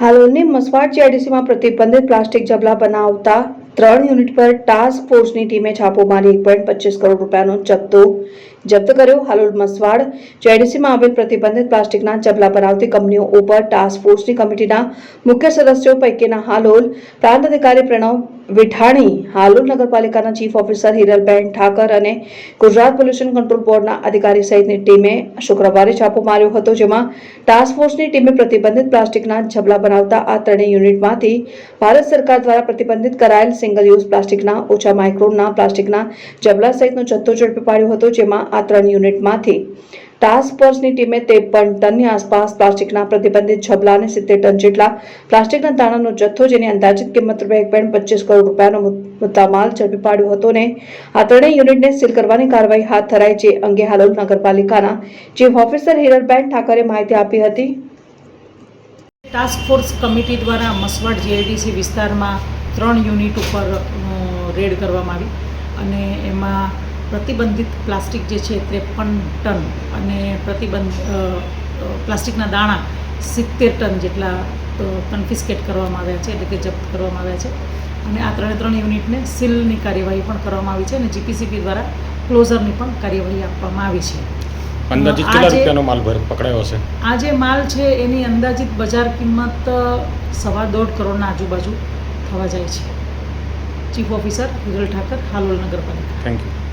હાલોલની મસવાડ જીઆઈડીસીમાં પ્રતિબંધિત પ્લાસ્ટિક જબલા બનાવતા ત્રણ યુનિટ પર ટાસ્ક ફોર્સની ટીમે છાપો મારી એક પોઈન્ટ પચીસ કરોડ રૂપિયાનો જપ્તો જપ્ત કર્યો. હાલોલ મસવાડ જેડીસીમાં આવેલ પ્રતિબંધિત પ્લાસ્ટિકના જબલા બનાવતી કંપનીઓ ઉપર ટાસ્ક ફોર્સની કમિટીના મુખ્ય સદસ્યો પૈકીના હાલોલ પ્રાંત અધિકારી પ્રણવ વિઠાણી હાલોલ નગરપાલિકાના ચીફ ઓફિસર હિરલબેન ઠાકર અને ગુજરાત પોલ્યુશન કંટ્રોલ બોર્ડના અધિકારી સહિતની ટીમે શુક્રવારે છાપો માર્યો હતો, જેમાં ટાસ્ક ફોર્સની ટીમે પ્રતિબંધિત પ્લાસ્ટિકના જબલા બનાવતા આ ત્રણેય યુનિટમાંથી ભારત સરકાર દ્વારા પ્રતિબંધિત કરાયેલ સિંગલ યુઝ પ્લાસ્ટિકના ઓછા માઇક્રોનના પ્લાસ્ટિકના જબલા સહિતનો જથ્થો ઝડપી પાડ્યો હતો, જેમાં આ ત્રણ યુનિટમાંથી. ટાસ્ક ફોર્સની ટીમે ત્રેપન ટનની આસપાસ પ્લાસ્ટિકના પ્રતિબંધિત ઝબલા અને સિત્તેર ટન જેટલા પ્લાસ્ટિકના દાણાનો જથ્થો, જેની અંદાજિત કિંમત રૂપિયા એક પોઈન્ટ પચીસ કરોડ રૂપિયાનો મુદ્દા મુદ્દામાલ ઝડપી પાડ્યો હતો ને આ ત્રણેય યુનિટને સીલ કરવાની કાર્યવાહી હાથ ધરાઈ જે અંગે હાલોલ નગરપાલિકાના ચીફ ઓફિસર હિરલબેન ઠાકરે માહિતી આપી હતી. ટાસ્ક ફોર્સ કમિટી દ્વારા મસવાડ જીઆઈડીસી વિસ્તારમાં ત્રણ યુનિટ ઉપર રેડ કરવામાં આવી અને એમાં પ્રતિબંધિત પ્લાસ્ટિક જે છે ત્રેપન ટન અને પ્રતિબંધ પ્લાસ્ટિકના દાણા સિત્તેર ટન જેટલા કન્ફિસ્કેટ કરવામાં આવ્યા છે એટલે કે જપ્ત કરવામાં આવ્યા છે. અને આ ત્રણે ત્રણ યુનિટને સીલની કાર્યવાહી પણ કરવામાં આવી છે અને જીપીસીપી દ્વારા ક્લોઝરની પણ કાર્યવાહી આપવામાં આવી છે. અંદાજિત આ કેટલા જે- રૂપિયાનો માલ ભર પકડાયો છે આ જે માલ છે એની અંદાજિત બજાર કિંમત સવા દોઢ કરોડના આજુબાજુ થવા જાય છે. ચીફ ઓફિસર હિરલ ઠાકર હાલોલ નગરપાલિકા. Thank you